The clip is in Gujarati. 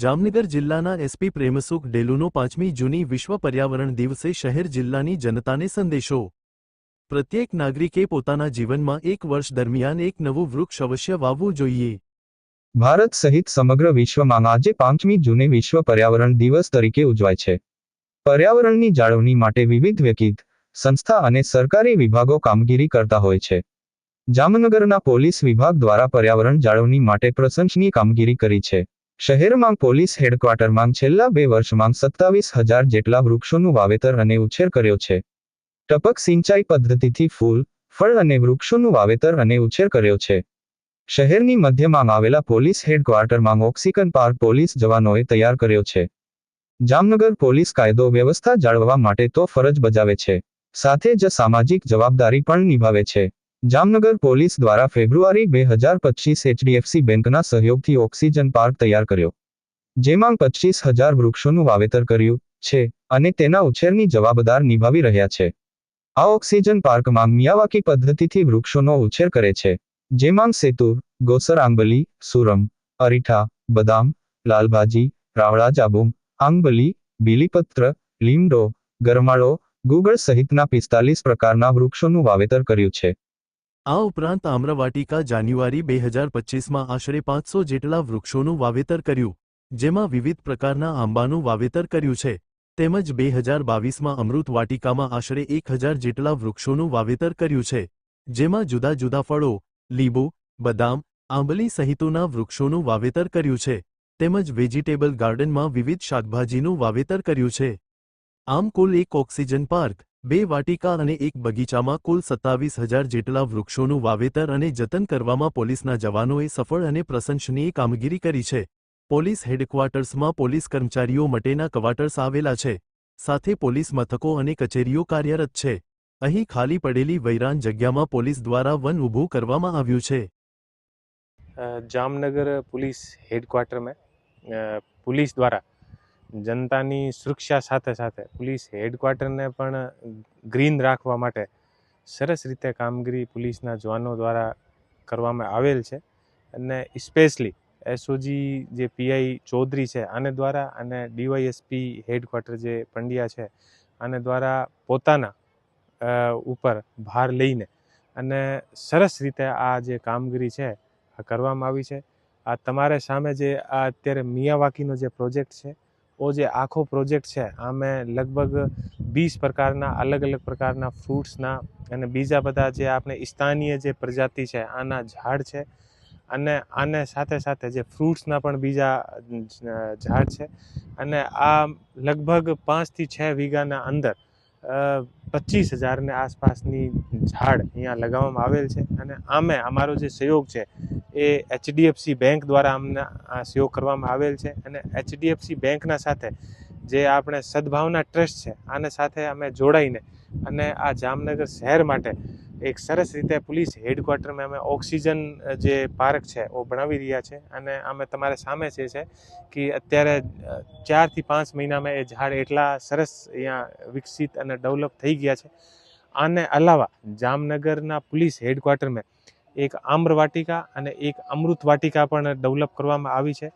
જામનગર જિલ્લાના એસપી પ્રેમસુખ ડેલુનો પાંચમી જૂની વિશ્વ પર્યાવરણ દિવસે શહેર જિલ્લાની જનતાને સંદેશો. પ્રત્યેક નાગરિકે પોતાના જીવનમાં એક વર્ષ દરમિયાન એક નવું વૃક્ષ અવશ્ય વાવવું જોઈએ. ભારત સહિત સમગ્ર વિશ્વમાં આજે પાંચમી જૂને વિશ્વ પર્યાવરણ દિવસ તરીકે ઉજવાય છે. પર્યાવરણની જાળવણી માટે વિવિધ વ્યકિત સંસ્થા અને સરકારી વિભાગો કામગીરી કરતા હોય છે. જામનગરના પોલીસ વિભાગ દ્વારા પર્યાવરણ જાળવણી માટે પ્રશંસનીય કામગીરી કરી છે. શહેરમાં પોલીસ હેડક્વાર્ટરમાં છેલ્લા બે વર્ષમાં સત્તાવીસ હજાર જેટલા વૃક્ષોનું વાવેતર અને ઉછેર કર્યો છે. ટપક સિંચાઈ પદ્ધતિથી ફૂલ, ફળ અને વૃક્ષોનું વાવેતર અને ઉછેર કર્યો છે. શહેરની મધ્યમાં આવેલા પોલીસ હેડક્વાર્ટરમાં ઓક્સિકન પાર્ક પોલીસ જવાનોએ તૈયાર કર્યો છે. જામનગર પોલીસ કાયદો વ્યવસ્થા જાળવવા માટે તો ફરજ બજાવે છે. સાથે જ સામાજિક જવાબદારી પણ નિભાવે છે. જામનગર પોલીસ દ્વારા ફેબ્રુઆરી બે હજાર પચીસ એચડીએફસી બેંકના સહયોગથી ઓક્સિજન પાર્ક તૈયાર કર્યો. જેમાં પચીસ હજાર વૃક્ષોનું વાવેતર કર્યું છે અને તેના ઉછેરની જવાબદાર નિભાવી રહ્યા છે. આ ઓક્સિજન પાર્કમાં મિયાવાકી પદ્ધતિથી વૃક્ષોનો ઉછેર કરે છે. જેમાં સેતુર ગોસર આંબલી, સુરમ, અરીઠા, બદામ, લાલભાજી, રાવળા જાબુમ આંબલી, બીલીપત્ર, લીમડો, ગરમાળો, ગુગળ સહિતના પિસ્તાલીસ પ્રકારના વૃક્ષોનું વાવેતર કર્યું છે. આ ઉપરાંત આમ્રવાટિકા જાન્યુઆરી બે હજાર પચીસમાં આશરે પાંચસો જેટલા વૃક્ષોનું વાવેતર કર્યું, જેમાં વિવિધ પ્રકારના આંબાનું વાવેતર કર્યું છે. તેમજ બે હજાર બાવીસમાં અમૃત વાટિકામાં આશરે એક હજાર જેટલા વૃક્ષોનું વાવેતર કર્યું છે, જેમાં જુદા જુદા ફળો, લીંબુ, બદામ, આંબલી સહિતોના વૃક્ષોનું વાવેતર કર્યું છે. તેમજ વેજીટેબલ ગાર્ડનમાં વિવિધ શાકભાજીનું વાવેતર કર્યું છે. આમ કુલ એક ઓક્સિજન પાર્ક બે વાટિકા અને એક બગીચામાં કુલ સત્તાવીસ હજાર જેટલા વૃક્ષોનું વાવેતર અને જતન કરવામાં પોલીસના જવાનોએ સફળ અને પ્રશંસનીય કામગીરી કરી છે. પોલીસ હેડક્વાર્ટર્સમાં પોલીસ કર્મચારીઓ માટેના ક્વાર્ટર્સ આવેલા છે. સાથે પોલીસ મથકો અને કચેરીઓ કાર્યરત છે. અહીં ખાલી પડેલી વૈરાન જગ્યામાં પોલીસ દ્વારા વન ઊભું કરવામાં આવ્યું છે. જામનગર પોલીસ હેડક્વાર્ટરમાં પોલીસ દ્વારા જનતાની સુરક્ષા સાથે સાથે પોલીસ હેડક્વાર્ટરને પણ ગ્રીન રાખવા માટે સરસ રીતે કામગીરી પોલીસના જવાનો દ્વારા કરવામાં આવેલ છે. અને સ્પેશલી એસઓજી જે પીઆઈ ચૌધરી છે, આને દ્વારા અને ડીવાયએસપી હેડક્વાર્ટર જે પંડ્યા છે, આને દ્વારા પોતાના ઉપર ભાર લઈને અને સરસ રીતે આ જે કામગીરી છે, આ કરવામાં આવી છે. આ તમારે સામે જે આ અત્યારે મિયાવાકીનો જે પ્રોજેક્ટ છે ઓ જે આખો પ્રોજેક્ટ છે, આમે લગભગ વીસ પ્રકારના, અલગ અલગ પ્રકારના ફ્રૂટ્સના અને બીજા બધા જે આપણે સ્થાનીય જે પ્રજાતિ છે, આના ઝાડ છે. અને આને સાથે સાથે જે ફ્રૂટ્સના પણ બીજા ઝાડ છે. અને આ લગભગ પાંચથી છ વીઘાના અંદર પચીસ હજારની આસપાસની ઝાડ અહીંયા લગાવવામાં આવેલ છે અને આમે અમારો જે સહયોગ છે એ એચડીએફસી બેંક દ્વારા અમને આ સહયોગ કરવામાં આવેલ છે અને એચડીએફસી બેંકના સાથે જે આપણે સદભાવના ટ્રસ્ટ છે આને સાથે અમે જોડાઈને અને આ જામનગર શહેર માટે એક સરસ રીતે પોલીસ હેડક્વાર્ટરમાં અમે ઓક્સિજન જે પાર્ક છે એ બનાવી રહ્યા છે. અને અમે તમારે સામે છે છે, કે અત્યારે ચારથી પાંચ મહિનામાં એ ઝાડ એટલા સરસ અહીંયા વિકસિત અને ડેવલપ થઈ ગયા છે. આને અલાવા જામનગરના પોલીસ હેડક્વાર્ટરમાં એક આમ્ર વાટિકા અને એક અમૃત વાટિકા પણ ડેવલપ કરવામાં આવી છે.